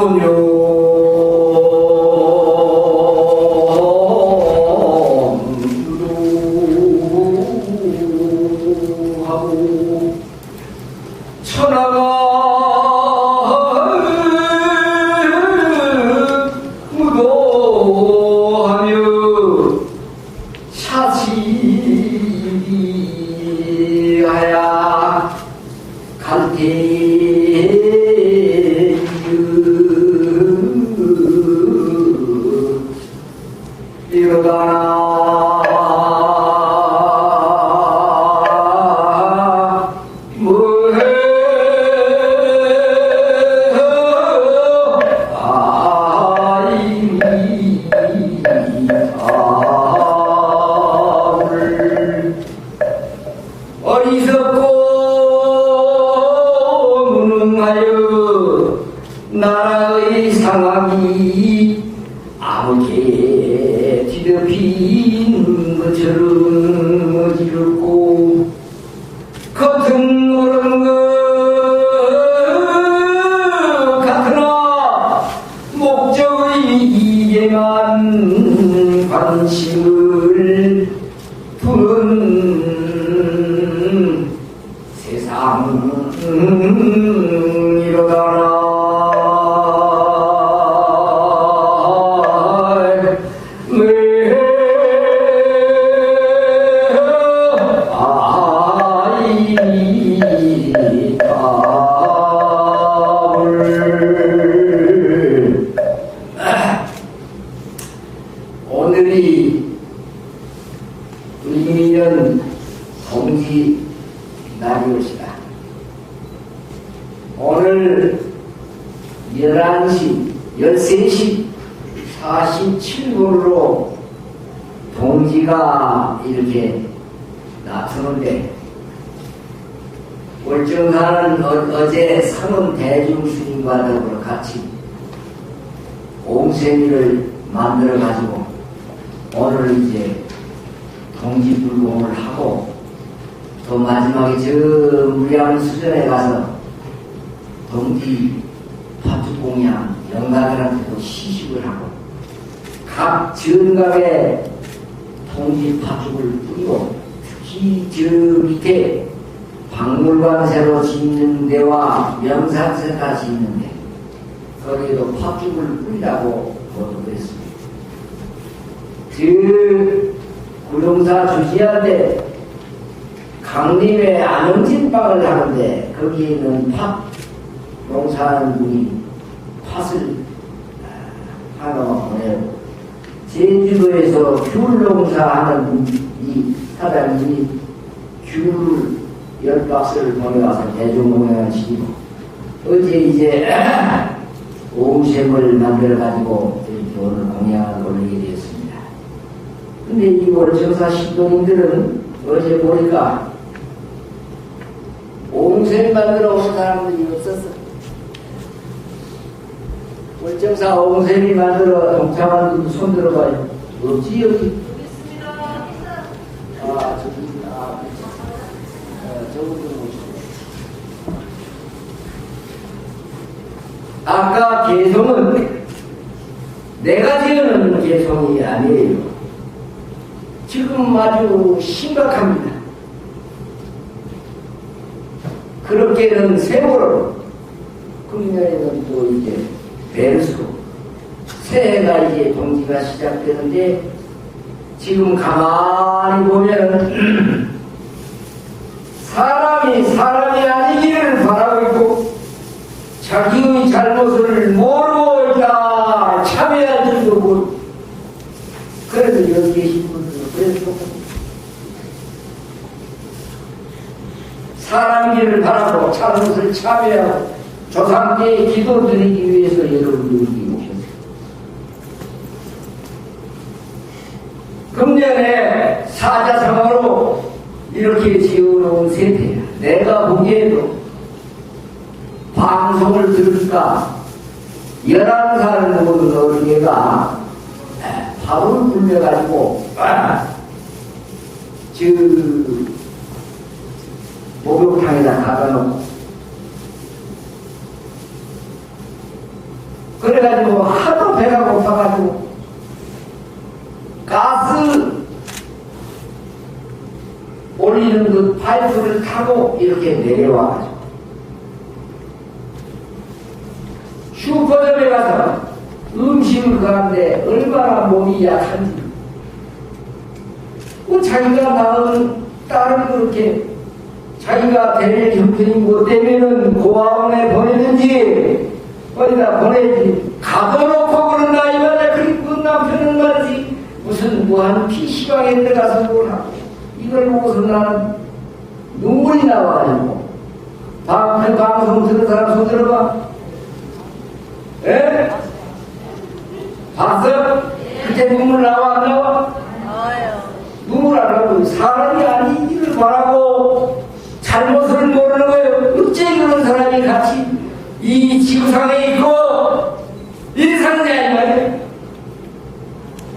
하 세상 동지 날이옵시다. 오늘 11시, 13시 47분으로 동지가 이렇게 나서는데 월정사는 어, 제 상은 대중스님과 더불어 같이 옹생이를 만들어 가지고 오늘 이제 동지불공을 하고 또 마지막에 저 무량 수전에 가서 동지 파투공양 영가들한테도 시식을 하고 각 전각에 동지 파죽을 뿌리고 특히 저 밑에 박물관 새로 짓는 데와 명산세가 짓는 데 거기에도 파죽을 뿌리라고 보도했습니다. 그 구룡사 주지한데 강림에 안흥진방을 하는데 거기에는 팥 농사하는 분이 팥을 하나 보내고 제주도에서 귤 농사하는 분이 사장님이 귤을 열 박스를 보내와서 대중공연을 지니고 어제 이제 오음샘을 만들어가지고 오늘 공양을 올리게 되었습니다. 근데 이 월 정사 신도님들은 어제 보니까 옹샘 만들어 온 사람들이 없었어. 월정사 옹샘이 만들어 동참한 분손 들어봐요. 없지, 여기? 아, 저기, 아, 어, 저분들 오시고. 아까 개성은 내가 지어놓은 개성이 아니에요. 지금 아주 심각합니다. 그렇게는 세월을 금년에는 또 이제 벤수 새해가 이제 동지가 시작되는데 지금 가만히 보면 사람이 사람이 아니기를 바라고 있고 자기의 잘못을 모르고 있다 참여할 줄도 모르고 그래서 여기 계신 분들은 그래서 사람이기를 바라고 잘못을 참여하고 조상께 기도 드리기 위해서 여러분들이 오셨어요. 금년에 사자성어로 이렇게 지어놓은 세태야. 내가 보기에도 방송을 들을까 11살 먹은 어린애가 밥을 굶겨가지고 저 목욕탕에다 갖다 놓고 그래가지고 하도 배가 고파가지고 가스 올리는 그 파이프를 타고 이렇게 내려와가지고 슈퍼점에 가서 음식을 가는데 얼마나 몸이 약한지. 그 자기가 낳은 딸을 그렇게 자기가 대를 형편이 못 되면은 고아원에 보내든지 어디다 보내지 가둬놓고 그런 나이마다 그리고 그 남편은 말이지 무슨 무한 PC방에 들어가서 뭘 하고 이걸 보고서 나는 눈물이 나와가지고 방, 그 방송 들은 사람 손 들어봐 예? 봤어? 그때 눈물 나와 안 나와? 눈물 안 나고 사람이 아니기를 바라고 잘못을 모르는 거예요. 어째 그런 사람이 같이 이 지구상에 있고 사느냐 이 말이에요.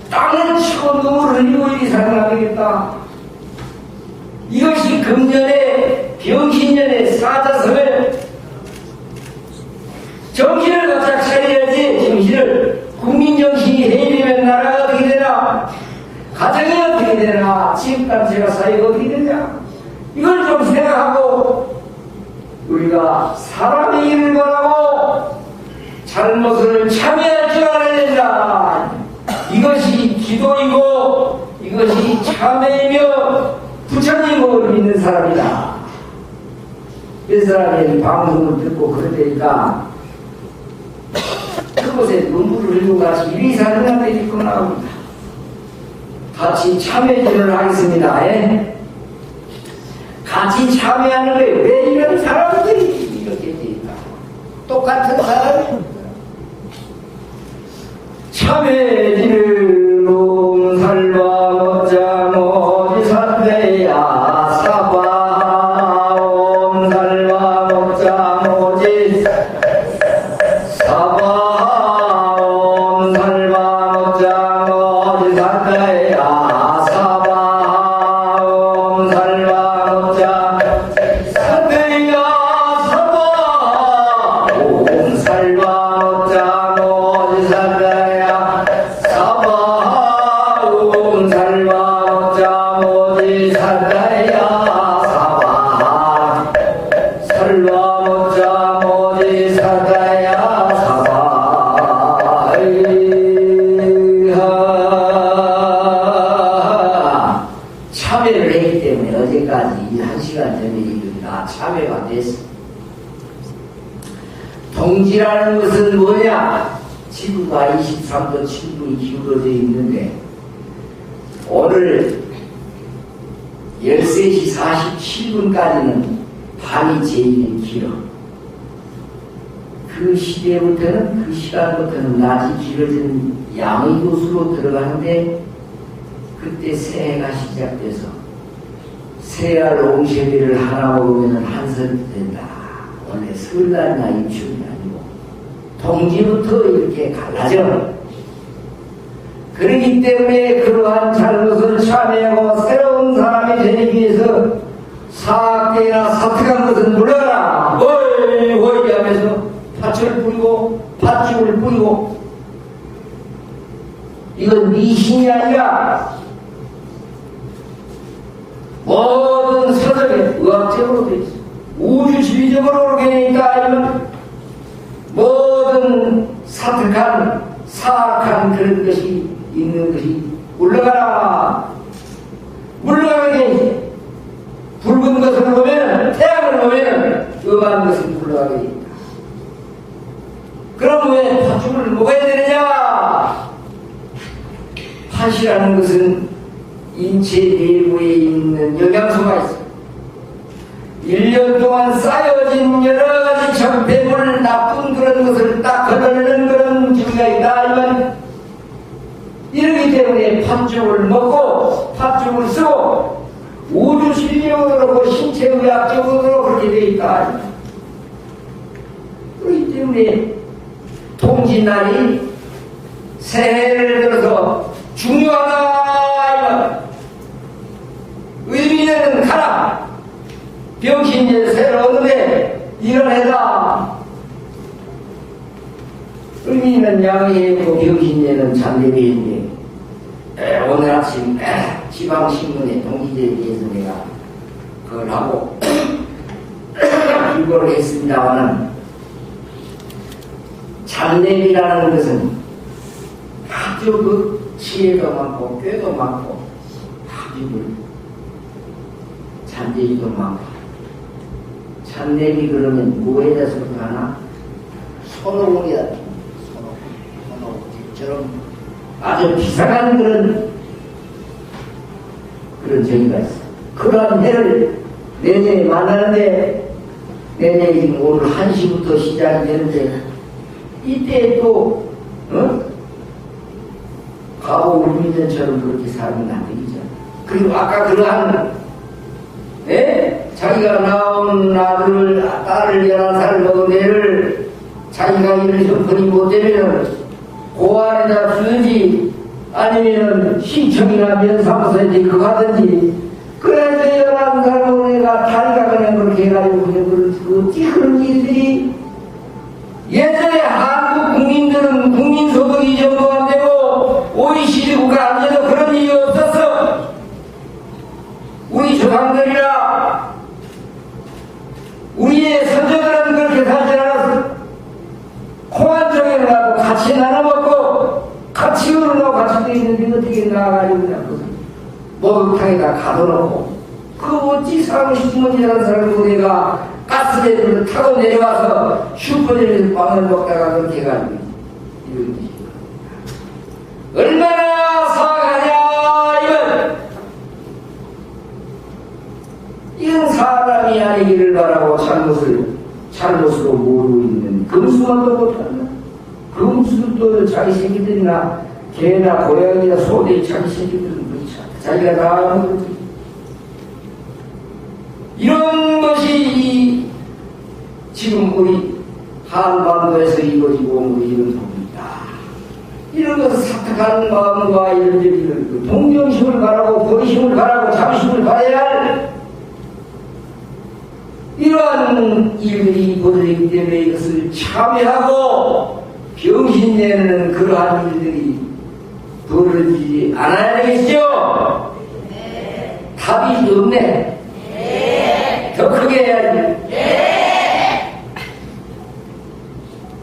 땅을 치고 눈물을 흘리고 사는 하겠다. 이것이 금년에 병신년에 사자성을 정신을 바짝 차려야지 정신을 국민 정신이 해이되면 나라가 어떻게 되나 가정이 어떻게 되나 지금까지 제가 사회가 어떻게 되냐 이걸 좀 생각하고 우리가 사람의 일을 바라고 잘못을 참여할 줄 알아야 된다 이것이 기도이고 이것이 참회이며 부처님을 믿는 사람이다 그 사람이 방송을 듣고 그러니까 그곳에 눈물을 흘리고 같이 이리 사는 사람들이 있고 나옵니다. 같이 참여를 하겠습니다. 예? 같이 참여하는 거에 왜 이런 사람들이 이렇게 되니까 똑같은 사람이 참여지는 놈살과 먹자 23도 7분이 기울어져 있는데 오늘 13시 47분까지는 밤이 제일 길어. 그 시대부터는, 그 시간부터는 낮이 길어진 양의 도수로 들어가는데, 그때 새해가 시작돼서, 새알 옹쉐비를 하나 먹으면 한설이 된다. 원래 설날이나 입춘이 아니고, 동지부터 이렇게 갈라져. 그러기 때문에 그러한 잘못을 참여하고 새로운 사람이 되기 위해서 사악이나 사특한 것은 물러가라. 어이 어이 하면서 팥을 뿌리고 팥죽을 뿌리고. 이건 미신이 아니라 모든 서적에 의학적으로 되어 있어. 우주주의적으로 그렇게 되니까 아니면 모든 사특한 사악한 그런 것이 있는 것이 물러가라. 물러가게 붉은 것을 보면 태양을 보면 음한 것을 물러가게 됩니다. 그럼 왜 팥죽을 먹어야 되느냐? 팥이라는 것은 인체 내부에 팥죽을 먹고 팥죽을 쓰고 우주 실력으로 그렇고 신체의학적으로 그렇게 되어 있다. 그렇기 때문에 통진날이 새해를 들어서 중요하다. 의미는 가라. 병신년 새로 오는데 일어나다. 그러니 우리는 양해했고 병신내는 잔대비인데 에, 오늘 아침 에, 지방신문에 동기제에 대해서 내가 그걸 하고 이걸 했습니다마는 잔대비라는 것은 아주 그 지혜도 많고 꾀도 많고 아주 그 잔대비도 많고 잔대비 그러면 뭐에다 속하나? 손오공이다. 손오공 손오공처럼 아주 비상한 그런 그런 저기가 있어 그러한 해를 내년에 만나는데 내년에 지금 오늘 1시부터 시작이 되는데 이때 또 어? 과거 울민전처럼 그렇게 살면 안 되겠죠. 그리고 아까 그러한 예? 자기가 낳은 아들을 딸을 열한 살 먹은 애를 자기가 일을 형편이 못되면 고안에다 주든지 아니면 신청이나 면사무소에 그거 하든지 그래서 살 먹은 애가 다리가 그냥 그렇게 해가지고 그냥 그렇지 어찌 그런 일들이 예전에 한국 국민들은 국민소득이 이 정도 안 되고 OECD 국가 안 돼도 그런 일이 없었어. 우리 조상들이라 우리의 선조들은 그렇게 살지 않았어. 콩한 쪽에 가고 같이 나눠 먹고 같이 울고 같이 돼 있는데 어떻게 그 목욕탕에다 가둬놓고. 그 어찌 사람 신문이라는 사람을 우리가 가스레인지를 타고 내려와서 슈퍼점에서 빵을 먹다가 그렇게 해가지고 이런 짓이 얼마나 사악하냐 이건! 이건 사람이 아니기를 바라고 잘못을 잘못으로 모르고 있는 금수만도 못한다. 금수도 자기 새끼들이나 개나 고양이나 소들이 자기 새끼들은 그렇지 않다. 자기가 거지 이런 것이 이 지금 우리 한반도에서 이루어지고 온 이런 법입니다. 이런 것을 사탁하는 마음과 이런 저기를 그 동정심을 바라고 거리심을 바라고 자부심을 바라야 할 이러한 일들이 벌어지기 때문에 이것을 참여하고 병신내는 그러한 일들이 벌어지지 않아야 되겠죠? 답이 없네. 더 크게 해야지.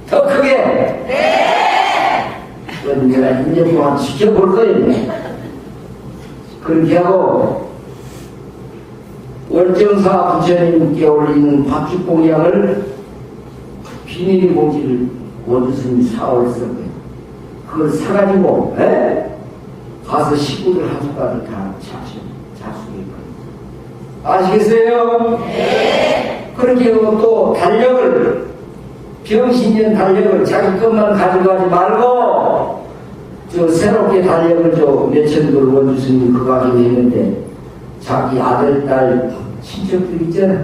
더 크게. 그건 내가 1년 동안 지켜볼 거예요. 그렇게 하고, 월정사 부처님께 올리는 박죽공양을 비닐봉지를 원주스님이 사올 거예요. 그걸 사가지고, 에? 가서 식구들 한 숟가락 다 잡수, 잡수게. 아시겠어요? 네. 그렇게 또 달력을, 병신년 달력을 자기 것만 가져가지 말고, 저 새롭게 달력을 저 몇천 돌 원주스님 그거 가지고 있는데, 자기 아들, 딸, 친척들 있잖아.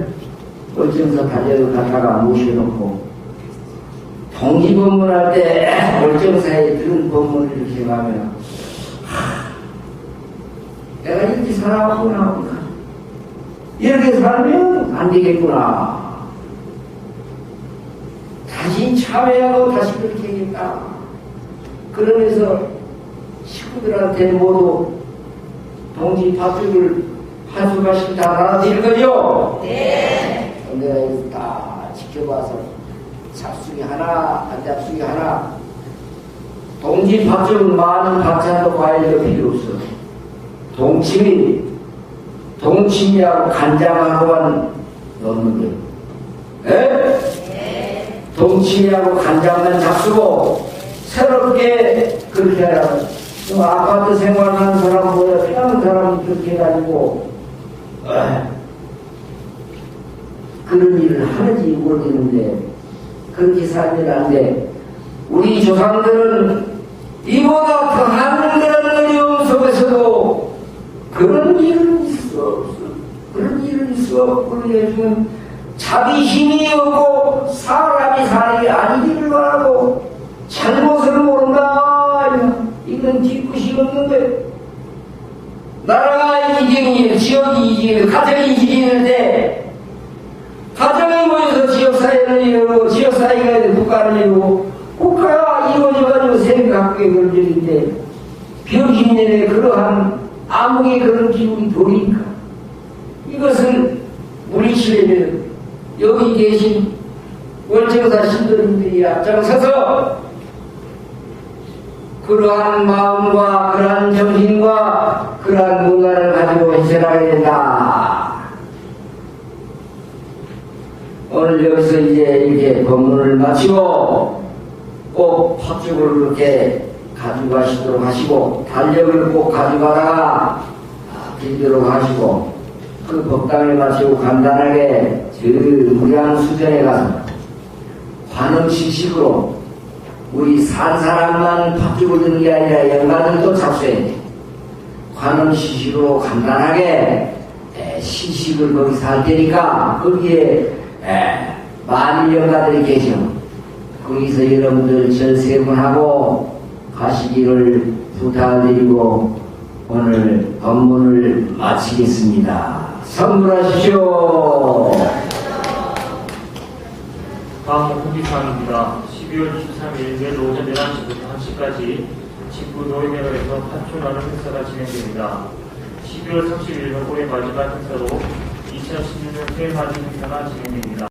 월정사 달력을 갖다가 모셔놓고, 동지 법문할 때 월정사에 들은 법문을 이렇게 가면, 하, 내가 이렇게 살아왔구나. 이렇게 살면 안 되겠구나. 다시 참여하고 다시 그렇게 해야겠다. 그러면서 식구들한테 모두 동지 팥죽을 한 수가씩 다 나눠드릴 거죠? 네. 내가 다 지켜봐서 잡수기 하나, 안 잡수기 하나. 동지 팥죽은 많은 반찬도 과일도 필요 없어. 동치미, 동치미하고 간장하고만 넣는 거예요. 예? 동치미하고 간장만 잡수고 새롭게 그렇게 하라고. 좀 아파트 생활하는 사람보다 피하는 사람이 그렇게 해가지고 에, 그런 일을 하는지 모르겠는데 살면 안 돼. 우리 조상들은 이보다 더한 그런 어려움 속에서도 그런 일은 있을 없어. 그런 일은 있을 없고 요즘은 자기 힘이 없고 사람이 사는 게 아니기를 바라고 잘못을 모른다. 이건 뒤끝이 없는데 나라가 이기니 지역이 이기니 가정이 이기는데 가정이 모여서 지역사회를 이루고 지역사회가 국가를 이루고 국가가 이루어지 학교에 걸려있는데 그러한 암흑의 그런 기운이 보이니까 이것을 물리치려면 여기 계신 월정사 신도님들이 앞장서서 그러한 마음과 그러한 정신과 그러한 문화를 가지고 해설하게 된다. 오늘 여기서 이제 이렇게 법문을 마치고 꼭 팥죽을 그렇게 가져가시도록 하시고 달력을 꼭 가져가다가 드리도록 하시고 그 법당에 마치고 간단하게 저 무량 수전에 가서 관음시식으로 우리 산 사람만 팥죽을 드는 게 아니라 영가들도 잡수해야 돼. 관음시식으로 간단하게 에, 시식을 거기서 할 테니까 거기에 에, 많은 영가들이 계셔. 거기서 여러분들 절세분하고 가시기를 부탁드리고 오늘 법문을 마치겠습니다. 선물하십시오. 다음은 공지사항입니다. 12월 23일 내일 오전 11시부터 1시까지 직구 노인회관에서 파출하는 행사가 진행됩니다. 12월 31일은 올해 마지막 행사로 2016년 새해 맞이 행사가 진행됩니다.